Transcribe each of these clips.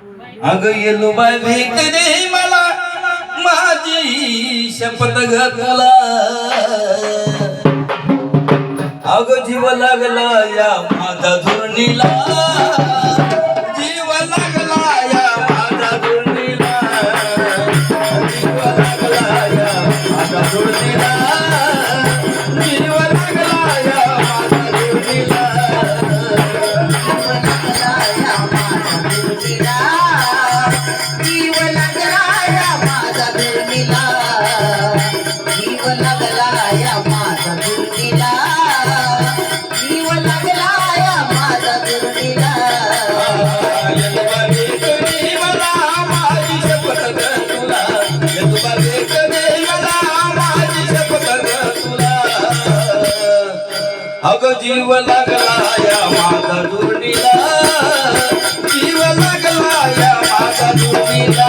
अग yellow bye भेट रे मला माझी शपथ ग तुला अग जीव लागला या माझा धुरणीला. जीव लागला या माझा दुर्नीला जीव लागला या माझा दुर्नीला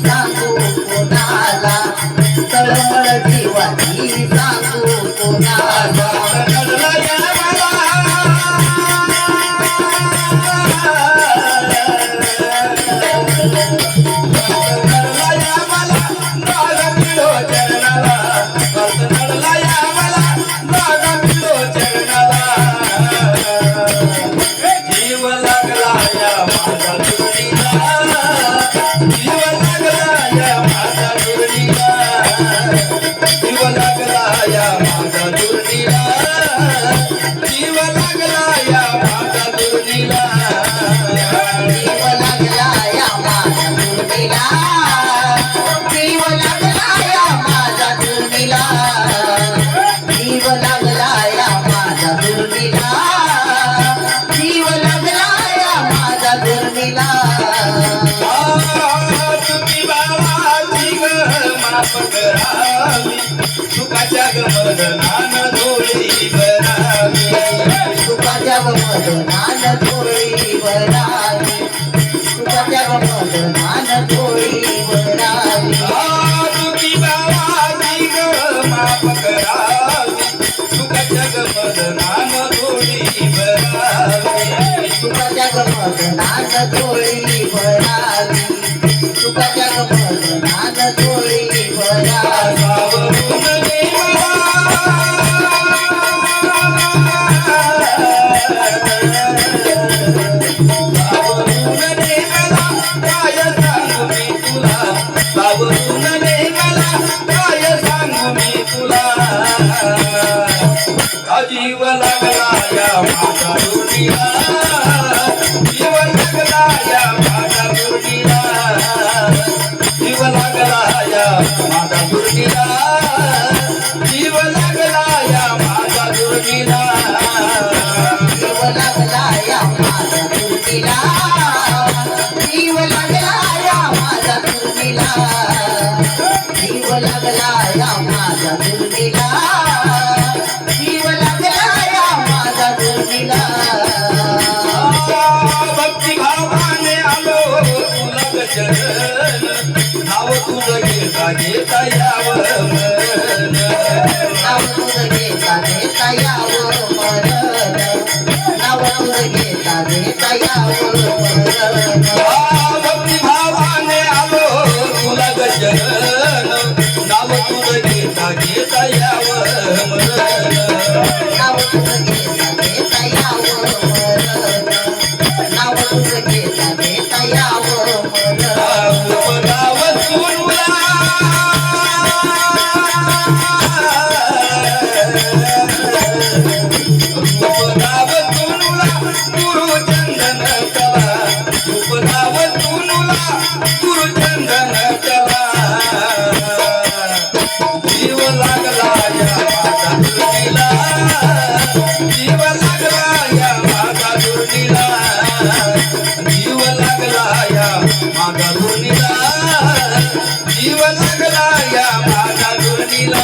करावी सुखाच्या गमनान धोळी भरावी सुखाच्या मदनान थोडी वरावी सुखाच्या ग करावी. गमनान धोळी भरावी सुखाच्या थोडी वरावी माझा दुर्गीला जीव लागला या माझा दुर्गीला जीव लागला या माझा दुर्मिला. जीव लागला या माझा जीव लागला या माझा जीव लागला या माझा भक्ती भावाने आलो तुला गजन नाव तुझं घेता यावं मन. नाव घेता घेता यावं मरण घेता घेता यावं मरण जीवन लागला या बाजा दुर्मिला